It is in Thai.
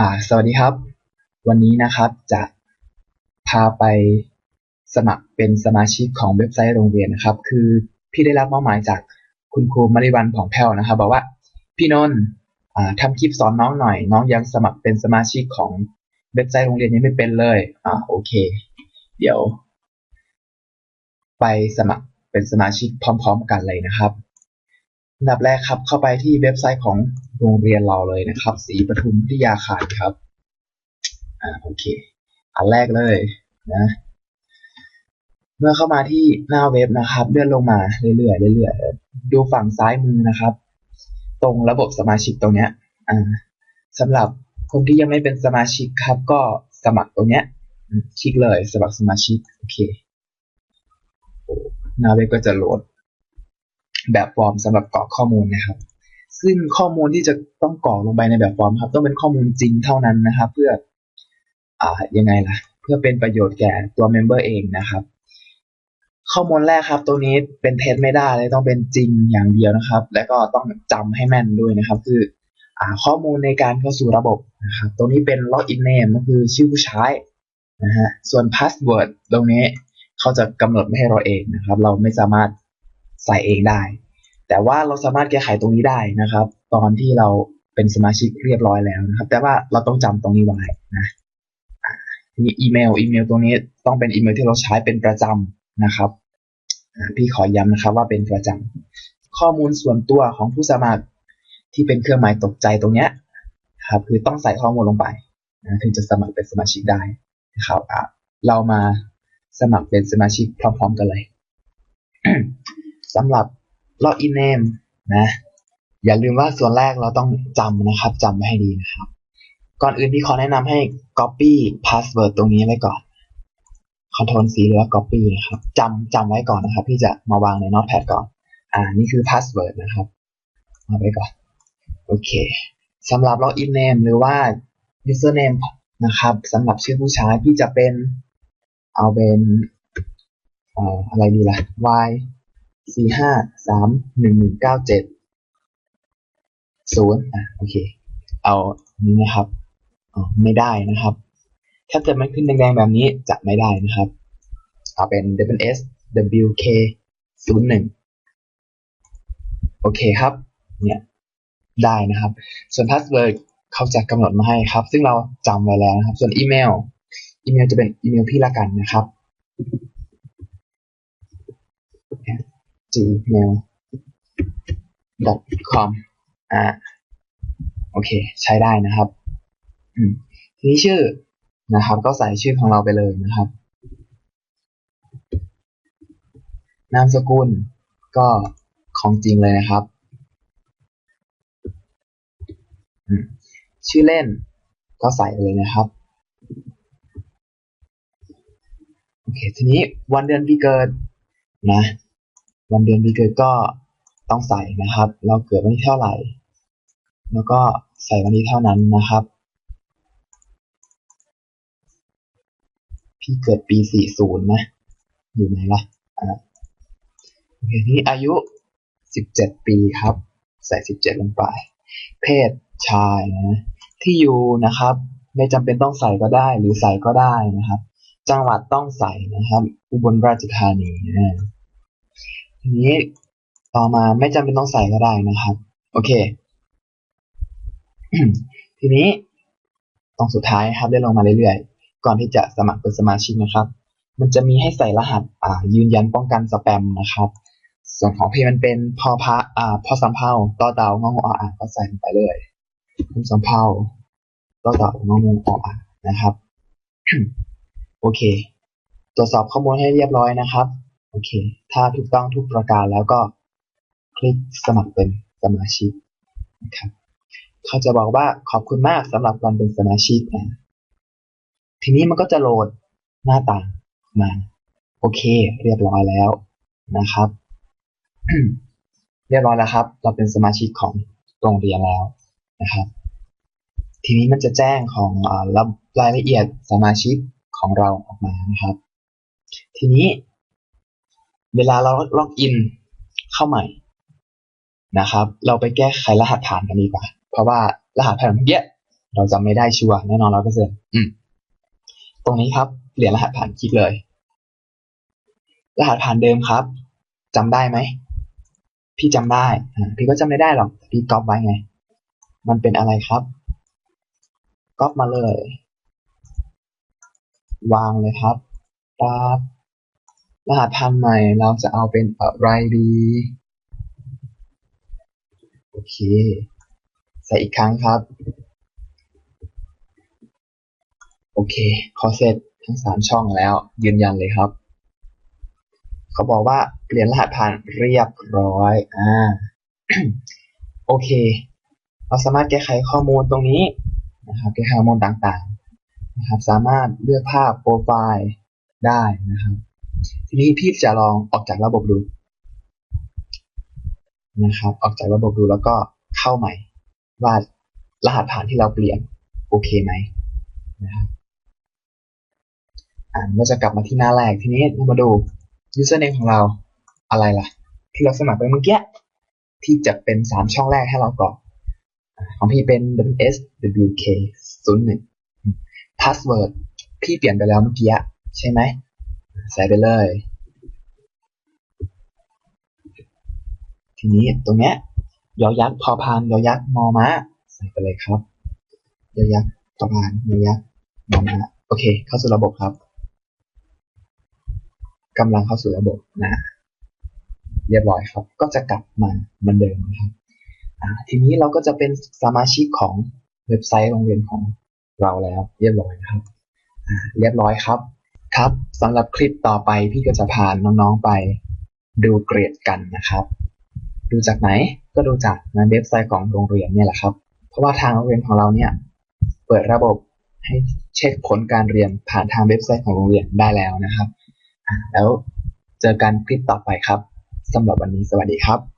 อ่าสวัสดีครับ วันนี้นะครับจะพาไปสมัครเป็นสมาชิกของเว็บไซต์โรงเรียนนะครับ คือพี่ได้รับมอบหมายจากคุณครูมาริวันผ่องแผ้วนะครับ บอกว่าพี่นนท์อ่าทำคลิปสอนน้องหน่อย น้องยังสมัครเป็นสมาชิกของเว็บไซต์โรงเรียนยังไม่เป็นเลยอ่าโอเค เดี๋ยว ไปสมัครเป็นสมาชิกพร้อม ๆ กันเลยนะครับ อันดับแรกครับ เข้าไปที่เว็บไซต์ของโรงเรียนเราเลยนะครับศรีปทุมวิทยาคารครับ อ่าโอเค อันแรกเลยนะ เมื่อเข้ามาที่หน้าเว็บนะครับ เลื่อนลงมาเรื่อยๆเรื่อยๆดูฝั่งซ้ายมือนะครับ ตรงระบบสมาชิกตรงเนี้ย อ่าสำหรับคนที่ยังไม่เป็นสมาชิกครับ ก็สมัครตรงเนี้ยคลิกเลยสมัครสมาชิกโอเคหน้าเว็บก็จะโหลด แบบฟอร์มสำหรับกรอกข้อมูลนะครับ ซึ่งข้อมูลที่จะต้องกรอกลงไปในแบบฟอร์มครับ ต้องเป็นข้อมูลจริงเท่านั้นนะครับ เพื่ออ่ายังไงล่ะ เพื่อเป็นประโยชน์แก่ตัวเมมเบอร์เองนะครับ ข้อมูลแรกครับตรงนี้เป็นเท็จไม่ได้เลยต้องเป็นจริงอย่างเดียวนะครับ และก็ต้องจำให้แม่นด้วยนะครับ คืออ่าข้อมูลในการเข้าสู่ระบบนะครับ ตรงนี้เป็น login name ก็คือชื่อผู้ใช้นะฮะส่วน password ตรงนี้เขาจะกำหนดไม่ให้เราเองนะครับ เราไม่สามารถ ใส่เองได้ แต่ว่าเราสามารถแก้ไขตรงนี้ได้นะครับ ตอนที่เราเป็นสมาชิกเรียบร้อยแล้วนะครับ แต่ว่าเราต้องจำตรงนี้ไว้นะนี้อีเมลอีเมลตรงนี้ต้องเป็นอีเมลที่เราใช้เป็นประจำนะครับพี่ขอย้ำนะครับว่าเป็นประจำข้อมูลส่วนตัวของผู้สมัครที่เป็นเครื่องหมายตกใจตรงเนี้ยครับ คือต้องใส่ข้อมูลลงไปนะถึงจะสมัครเป็นสมาชิกได้นะครับเรามาสมัครเป็นสมาชิกพร้อมๆกันเลย สำหรับ login name นะ อย่าลืมว่าส่วนแรกเราต้องจำนะครับจำไว้ให้ดีนะครับ ก่อนอื่นพี่ขอแนะนำให้ copy password ตรงนี้ไว้ก่อน Ctrl C หรือว่า copy นะครับจำจำไว้ก่อนนะครับ พี่จะมาวางใน notepad ก่อน อ่า นี่คือ password นะครับเอาไว้ก่อน โอเคสำหรับ login name หรือว่า username นะครับสำหรับชื่อผู้ใช้พี่จะเป็นเอาเป็นออะไรดีล่ะ y สี่ห้าสามหนึ่งหนึ่งเก้าเจ็ดศูนย์อะโอเค เอานี้นะครับอ๋อไม่ได้นะครับ ถ้าเกิดมันขึ้นแดงๆแบบนี้จะไม่ได้นะครับ เอาเป็น s w k ศูนย์หนึ่งโอเคครับ เนี่ยได้นะครับ ส่วนพาสเวิร์ดเขาจะกำหนดมาให้ครับ ซึ่งเราจำไว้แล้วนะครับ ส่วนอีเมลอีเมลจะเป็นอีเมลพี่ละกันนะครับ gmail.com อ่าโอเค ใช้ได้นะครับ อืมทีนี้ชื่อนะครับ ก็ใส่ชื่อของเราไปเลยนะครับ นามสกุลก็ของจริงเลยนะครับ ชื่อเล่นก็ใส่ไปเลยนะครับโอเคทีนี้วันเดือนปีเกิดนะ วันเดือนปีเกิดก็ต้องใส่นะครับ เราเกิดวันที่เท่าไหร่ แล้วก็ใส่วันที่เท่านั้นนะครับ พี่เกิดปี 40 นะ อยู่ไหนล่ะอ่าโอเคนี่อายุ 17 ปีครับ ใส่ 17 ลงไป เพศชายนะ ที่อยู่นะครับ ไม่จำเป็นต้องใส่ก็ได้ หรือใส่ก็ได้นะครับ จังหวัดต้องใส่นะครับ อุบลราชธานีนะ ทีนี้ต่อมาไม่จำเป็นต้องใส่ก็ได้นะครับ โอเค ทีนี้ตรงสุดท้ายครับได้ลงมาเรื่อยๆ ก่อนที่จะสมัครเป็นสมาชิกนะครับ มันจะมีให้ใส่รหัสอ่า ยืนยันป้องกันสแปมนะครับ ส่วนของเพี่มันเป็นพอพระอ่าพอสำเภาต่อเต่างงออ่าก็ใส่ลงไปเลยพอสำเภาต่อเต่างงออ่านะครับ โอเค ตรวจสอบข้อมูลให้เรียบร้อยนะครับ โอเค ถ้าถูกต้องทุกประการแล้วก็คลิกสมัครเป็นสมาชิกนะครับเขาจะบอกว่าขอบคุณมากสำหรับการเป็นสมาชิกนะทีนี้มันก็จะโหลดหน้าต่างมาโอเค เรียบร้อยแล้วนะครับ เรียบร้อยแล้วครับ เราเป็นสมาชิกของโรงเรียนแล้วนะครับ ทีนี้มันจะแจ้งของอรับรายละเอียดสมาชิกของเราออกมานะครับ ทีนี้ เวลาเราล็อกอินเข้าใหม่นะครับ เราไปแก้ไขรหัสผ่านกันดีกว่า เพราะว่ารหัสผ่านเมื่อกี้เราจำไม่ได้ชัวร์แน่นอนร้อยเปอร์เซ็นต์ตรงนี้ครับเปลี่ยนรหัสผ่านคลิกเลย รหัสผ่านเดิมครับจำได้ไหมพี่จำได้พี่ก็จำไม่ได้หรอกพี่ก๊อปไว้ไง มันเป็นอะไรครับก๊อปมาเลย วางเลยครับปั๊บ รหัสผ่านใหม่เราจะเอาเป็นอะไรดี โอเค ใส่อีกครั้งครับ โอเคขอเสร็จทั้งสามช่องแล้ว ยืนยันเลยครับ เขาบอกว่าเปลี่ยนรหัสผ่านเรียบร้อยอ่าโอเค เราสามารถแก้ไขข้อมูลตรงนี้นะครับแก้ไขข้อมูลต่างๆ นะครับ สามารถเลือกภาพโปรไฟล์ได้นะครับ ทีนี้พี่จะลองออกจากระบบดูนะครับ ออกจากระบบดูแล้วก็เข้าใหม่ว่ารหัสผ่านที่เราเปลี่ยนโอเคไหมนะครับอ่าเราจะกลับมาที่หน้าแรกทีนี้เรามาดู username ของเราอะไรล่ะ ที่เราสมัครไปเมื่อกี้ที่จะเป็นสามช่องแรกให้เราก่อนของพี่เป็น ws wk 0 1 password พี่เปลี่ยนไปแล้วเมื่อกี้ใช่ไหม ใส่ไปเลย ทีนี้ตรงเนี้ยยอยักษ์พอพานยอยักษ์มอม้าใส่ไปเลยครับยอยักษ์พอพานยอยักษ์มอม้าโอเค เข้าสู่ระบบครับกำลังเข้าสู่ระบบนะเรียบร้อยครับ ก็จะกลับมาเหมือนเดิมนะครับทีนี้เราก็จะเป็นสมาชิกของเว็บไซต์โรงเรียนของเราแล้ว เรียบร้อยนะครับเรียบร้อยครับ ครับสำหรับคลิปต่อไปพี่ก็จะพาน้องๆไป ดูเกรดกันนะครับ ดูจากไหนก็ดูจากในเว็บไซต์ของโรงเรียนเนี่ยแหละครับ เพราะว่าทางโรงเรียนของเราเนี่ยเปิดระบบให้เช็คผลการเรียนผ่านทางเว็บไซต์ของโรงเรียนได้แล้วนะครับแล้วเจอกันคลิปต่อไปครับสำหรับวันนี้สวัสดีครับ